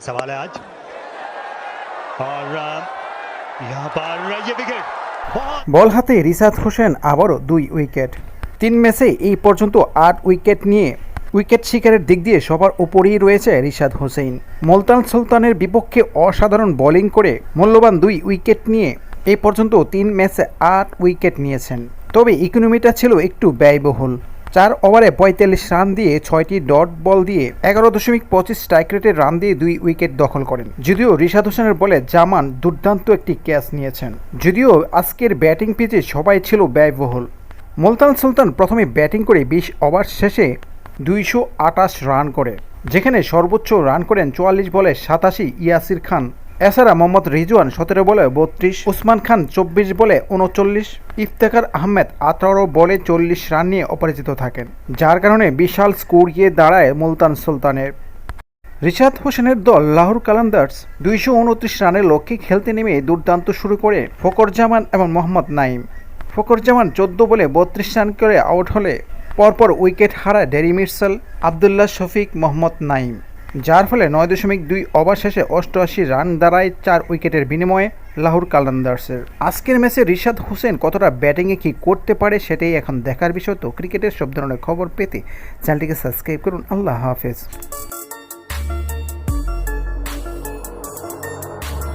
सवाल है आज और अ, यहाँ पर ये विकेट बहुत বল হাতে রিসাদ হোসেন আবারও দুই উইকেট তিন ম্যাচে এই পর্যন্ত আট উইকেট নিয়ে উইকেট শিকারের দিক দিয়ে সবার উপরেই রয়েছে রিশাদ হোসেন মুলতান সুলতানের বিপক্ষে অসাধারণ বোলিং করে মূল্যবান দুই উইকেট নিয়ে এই পর্যন্ত তিন ম্যাচে আট উইকেট নিয়েছেন তবে ইকোনমিটা ছিল একটু ব্যয়বহুল চার ওভারে পঁয়তাল্লিশ রান দিয়ে ছয়টি ডট বল দিয়ে এগারো দশমিক পঁচিশ স্ট্রাইক রেটের রান দিয়ে দুই উইকেট দখল করেন। যদিও রিশাদ হোসেনের বলে জামান দুর্দান্ত একটি ক্যাচ নিয়েছেন। যদিও আজকের ব্যাটিং পিচে সবাই ছিল ব্যয়বহুল। মুলতান সুলতান প্রথমে ব্যাটিং করে বিশ ওভার শেষে দুইশো আটাশ রান করে। যেখানে সর্বোচ্চ রান করেন চুয়াল্লিশ বলে সাতাশি ইয়াসির খান। এছাড়া মোহাম্মদ রিজওয়ান সতেরো বলে বত্রিশ, উসমান খান চব্বিশ বলে উনচল্লিশ, ইফতেখার আহমেদ আঠারো বলে চল্লিশ রান নিয়ে অপরাজিত থাকেন, যার কারণে বিশাল স্কোর গিয়ে দাঁড়ায় মুলতান সুলতানের। রিশাদ হোসেনের দল লাহোর কালান্দার্স দুইশো উনত্রিশ রানের লক্ষ্যে খেলতে নেমে দুর্দান্ত শুরু করে ফকর জামান এবং মোহাম্মদ নাইম ফকর জামান চোদ্দ বলে বত্রিশ রান করে আউট হলে পরপর উইকেট হারায় ডেরি মির্সেল, আবদুল্লাহ শফিক, মোহাম্মদ নাইম যার ফলে নয় দশমিক দুই ওভার শেষে অষ্টআশি রান দাঁড়ায় চার উইকেটের বিনিময়ে লাহোর কালান্দার্সের। আজকের ম্যাচে রিশাদ হোসেন কতটা ব্যাটিংয়ে কী করতে পারে সেটাই এখন দেখার বিষয়। তো ক্রিকেটের সব ধরনের খবর পেতে চ্যানেলটিকে সাবস্ক্রাইব করুন। আল্লাহ হাফেজ।